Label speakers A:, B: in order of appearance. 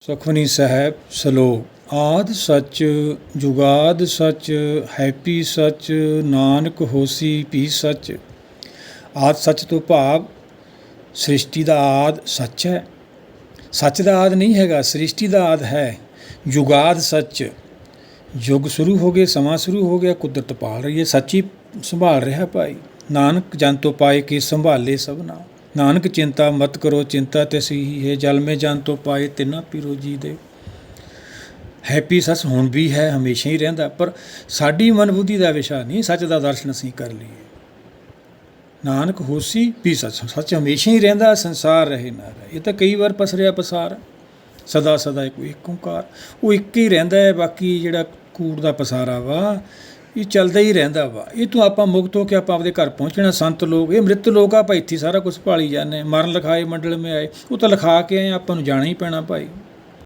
A: ਸੁਖਮਨੀ ਸਾਹਿਬ ਸ਼ਲੋਕ ਆਦ ਸੱਚ, ਜੁਗਾਦ ਸੱਚ, ਹੈਪੀ ਸੱਚ, ਨਾਨਕ ਹੋਸੀ ਵੀ ਸੱਚ। ਆਦ ਸੱਚ ਤੋਂ ਭਾਵ ਸ੍ਰਿਸ਼ਟੀ ਦਾ ਆਦ ਸੱਚ ਹੈ। ਸੱਚ ਦਾ ਆਦ ਨਹੀਂ ਹੈਗਾ, ਸ੍ਰਿਸ਼ਟੀ ਦਾ ਆਦ ਹੈ। ਜੁਗਾਦ ਸੱਚ। ਯੁੱਗ ਸ਼ੁਰੂ ਹੋ ਗਏ ਸਮਾਂ ਸ਼ੁਰੂ ਹੋ ਗਿਆ, ਕੁਦਰਤ ਪਾਲ ਰਹੀ ਹੈ, ਸੱਚੀ ਸੰਭਾਲ ਰਿਹਾ ਭਾਈ। ਨਾਨਕ ਜਨ ਤੋਂ ਪਾਏ ਕਿ ਸੰਭਾਲੇ ਸਭਨਾ। ਨਾਨਕ ਚਿੰਤਾ ਮਤ ਕਰੋ ਚਿੰਤਾ ਤੇ ਹੀ ਹੈ ਜਲ ਮੇ ਜਨ ਤੋਂ ਪਾਏ ਤਿਨਾ ਪੀਰੋ ਜੀ ਦੇ। ਹੈਪੀ ਸੱਚ ਹੁਣ ਵੀ ਹੈ, ਹਮੇਸ਼ਾ ਹੀ ਰਹਿੰਦਾ, ਪਰ ਸਾਡੀ ਮਨਬੁੱਧੀ ਦਾ ਵਿਸ਼ਾ ਨਹੀਂ, ਸੱਚ ਦਾ ਦਰਸ਼ਨ ਅਸੀਂ ਕਰ ਲਈਏ। ਨਾਨਕ ਹੋਸੀ ਵੀ ਸੱਚ ਸੱਚ ਹਮੇਸ਼ਾ ਹੀ ਰਹਿੰਦਾ, ਸੰਸਾਰ ਰਹੇ ਨਾ ਰਹੇ। ਇਹ ਤਾਂ ਕਈ ਵਾਰ ਪਸਰਿਆ ਪਸਾਰ, ਸਦਾ ਸਦਾ ਇੱਕ ਇੱਕ ਓੰਕਾਰ। ਉਹ ਇੱਕ ਹੀ ਰਹਿੰਦਾ ਹੈ, ਬਾਕੀ ਜਿਹੜਾ ਕੂੜ ਦਾ ਪਸਾਰਾ ਵਾ ਇਹ ਚੱਲਦਾ ਹੀ ਰਹਿੰਦਾ ਵਾ। ਇਹ ਤੋਂ ਆਪਾਂ ਮੁਕਤ ਹੋ ਕੇ ਆਪਾਂ ਆਪਦੇ ਘਰ ਪਹੁੰਚਣਾ, ਸੰਤ ਲੋਕ, ਇਹ ਮ੍ਰਿਤ ਲੋਕ ਆ ਭਾਈ, ਇੱਥੇ ਸਾਰਾ ਕੁਝ ਭਾਲੀ ਜਾਂਦੇ ਮਰਨ ਲਿਖਾਏ, ਮੰਡਲ ਮੇ ਆਏ, ਉਹ ਤਾਂ ਲਿਖਾ ਕੇ ਆਏ ਆਪਾਂ ਨੂੰ ਜਾਣਾ ਹੀ ਪੈਣਾ ਭਾਈ।